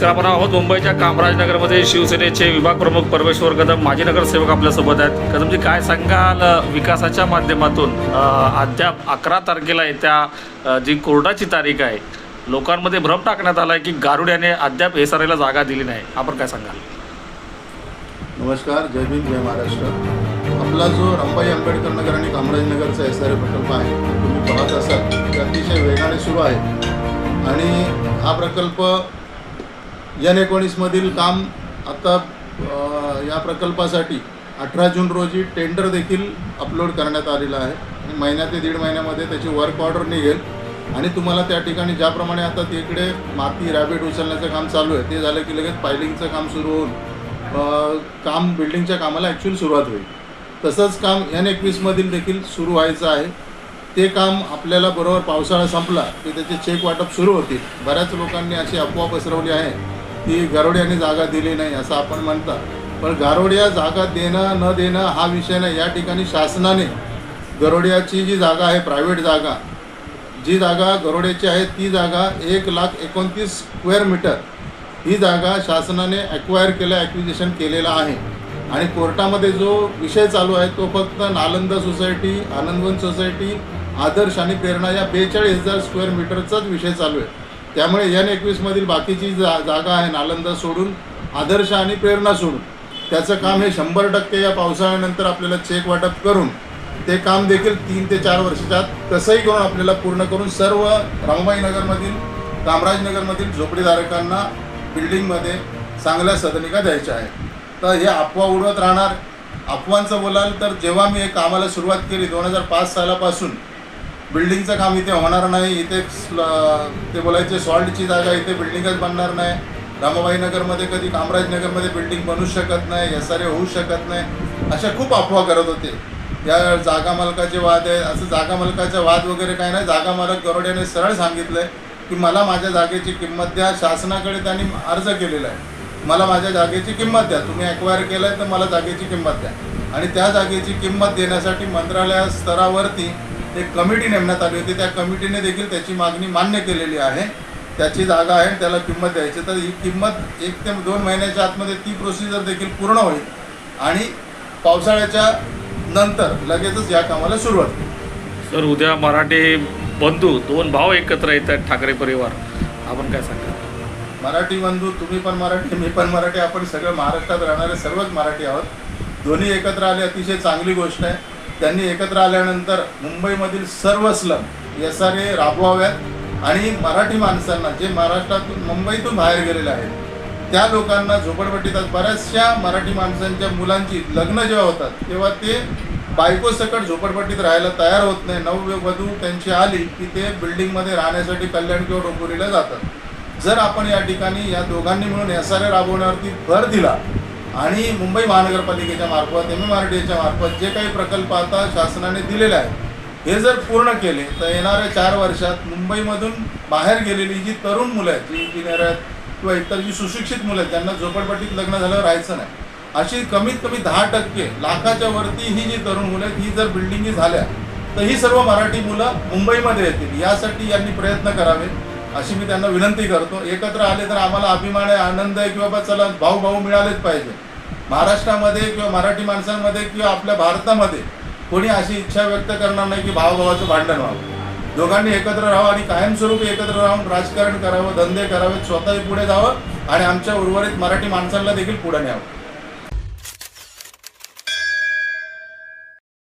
नमस्कार आपण आहोत मुंबईच्या कामराजनगरमध्ये शिवसेनेचे विभाग प्रमुख परमेश्वर कदम माजी नगरसेवक आपल्यासोबत आहेत. कदमजी काय सांगाल विकासाच्या माध्यमातून? अद्याप अकरा तारखेला येत्या जी कोर्टाची तारीख आहे लोकांमध्ये भ्रम टाकण्यात आला आहे की गारुड्याने अद्याप एस आर जागा दिली नाही. आपण काय सांगाल? नमस्कार जय भीम जय महाराष्ट्र. आपला जो रंबाई आंबेडकर नगर आणि कामराजनगरचा एस आर प्रकल्प आहे तुम्ही पाहत असाल अतिशय वेगाने सुरू आहे. आणि हा प्रकल्प एन एकोणीसमधील काम आता या प्रकल्पासाठी अठरा जून रोजी टेंडर देखील अपलोड करण्यात आलेलं आहे. आणि महिन्या ते दीड महिन्यामध्ये त्याची वर्क ऑर्डर निघेल. आणि तुम्हाला त्या ठिकाणी ज्याप्रमाणे आता तिकडे माती रॅबिट उचलण्याचं काम चालू आहे ते झालं की लगेच पायलिंगचं काम सुरू होऊन काम बिल्डिंगच्या कामाला ॲक्च्युअली सुरुवात होईल. तसंच काम एन एकवीसमधील देखील सुरू व्हायचं आहे. ते काम आपल्याला बरोबर पावसाळा संपला की त्याचे चेक वाटप सुरू होतील. बऱ्याच लोकांनी अशी अफवा पसरवली आहे. ती गारोड्याने जागा दिली नाही असं आपण म्हणता पण गारोड्या जागा देणं न देणं हा विषय नाही. या ठिकाणी शासनाने गरोड्याची जी जागा आहे प्रायव्हेट जागा जी जागा गरोड्याची आहे ती जागा एक लाख एकोणतीस स्क्वेअर मीटर ही जागा शासनाने ॲक्वायर केलं ॲक्विजिशन केलेलं आहे. आणि कोर्टामध्ये जो विषय चालू आहे तो फक्त नालंदा सोसायटी आनंदवन सोसायटी आदर्श आणि प्रेरणा या बेचाळीस हजार स्क्वेअर मीटरचाच विषय चालू आहे. त्यामुळे एन एकवीसमधील बाकीची जा जागा आहे नालंदा सोडून आदर्श आणि प्रेरणा सोडून. त्याचं काम हे शंभर टक्के या पावसाळ्यानंतर आपल्याला चेक वाटप करून ते काम देखील तीन ते चार वर्षात कसंही करून आपल्याला पूर्ण करून सर्व रामबाई नगरमधील कामराजनगरमधील झोपडीधारकांना बिल्डिंगमध्ये चांगल्या सदनिका द्यायच्या आहेत. तर हे अफवा उडवत राहणार. अफवांचं बोलाल तर जेव्हा मी हे कामाला सुरुवात केली दोन हजार पाच सालापासून बिल्डिंगचं काम इथे होणार नाही. इथे ते बोलायचे सॉल्टची जागा इथे बिल्डिंगच बनणार नाही. रामाबाई नगरमध्ये कधी कामराजनगरमध्ये बिल्डिंग बनू शकत नाही एस आर ए होऊ शकत नाही. अशा खूप अफवा करत होते. या जागा मालकाचे वाद आहे. असं जागा मालकाचा वाद वगैरे काय नाही. जागा मालक गरोड्याने सरळ सांगितलं की मला माझ्या जागेची किंमत द्या. शासनाकडे त्यांनी अर्ज केलेला आहे. मला माझ्या जागेची किंमत द्या. तुम्ही ॲक्वायर केलं आहे तर मला जागेची किंमत द्या. आणि त्या जागेची किंमत देण्यासाठी मंत्रालया स्तरावरती एक कमिटी नेमण्यात आली होती. त्या कमिटीने देखील त्याची मागणी मान्य केलेली आहे. त्याची जागा आहे त्याला किंमत द्यायची. तर ही किंमत एक ते दोन महिन्याच्या आतमध्ये ती प्रोसिजर देखील पूर्ण होईल. आणि पावसाळ्याच्या नंतर लगेचच या कामाला सुरुवात होईल. सर उद्या मराठी बंधू दोन भाव एकत्र येत आहेत ठाकरे परिवार. आपण काय सांगाल मराठी बंधू तुम्ही पण मराठी मी पण मराठी आपण सगळं महाराष्ट्रात राहणारे सर्वच मराठी आहोत. दोन्ही एकत्र आले अतिशय चांगली गोष्ट आहे. त्यांनी एकत्र आल्यानंतर मुंबईमधील सर्व स्लम एस आर ए राबवाव्यात आणि मराठी माणसांना जे महाराष्ट्रातून मुंबईतून बाहेर गेलेले आहेत त्या लोकांना झोपडपट्टीत बऱ्याचशा मराठी माणसांच्या मुलांची लग्न जेव्हा होतात तेव्हा ते बायकोसकट झोपडपट्टीत राहायला तयार होत नाही. नववधू त्यांची आली की ते बिल्डिंगमध्ये राहण्यासाठी कल्याण किंवा डोंबिवलीला जातात. जर आपण या ठिकाणी या दोघांनी मिळून एस आर ए राबवण्यावरती भर दिला आणि मुंबई महानगरपालिकेच्या मार्फत एम एम आर डी एच्या मार्फत जे काही प्रकल्प आता शासनाने दिलेले आहेत हे जर पूर्ण केले तर येणाऱ्या चार वर्षात मुंबईमधून बाहेर गेलेली जी तरुण मुलं आहेत जी इंजिनियर आहेत किंवा इतर जी सुशिक्षित मुलं आहेत ज्यांना झोपडपट्टीत लग्न झाल्यावर राहायचं नाही. अशी कमीत कमी दहा टक्के लाखाच्या वरती ही जी तरुण मुलं आहेत ही जर बिल्डिंगी झाल्या तर ही सर्व मराठी मुलं मुंबईमध्ये येतील. यासाठी यांनी प्रयत्न करावे अशी मी त्यांना विनंती करतो. एकत्र आले तर आम्हाला अभिमान आहे आनंद आहे की बाबा चला भाऊ भाऊ मिळालेच पाहिजे. महाराष्ट्रामध्ये किंवा मराठी माणसांमध्ये किंवा आपल्या भारतामध्ये कोणी अशी इच्छा व्यक्त करणार नाही की भावभावाचं भांडण व्हावं. दोघांनी एकत्र राहावं आणि कायमस्वरूपी एकत्र राहून राजकारण करावं धंदे करावेत स्वतःही पुढे जावं आणि आमच्या उर्वरित मराठी माणसांना देखील पुढे न्यावं.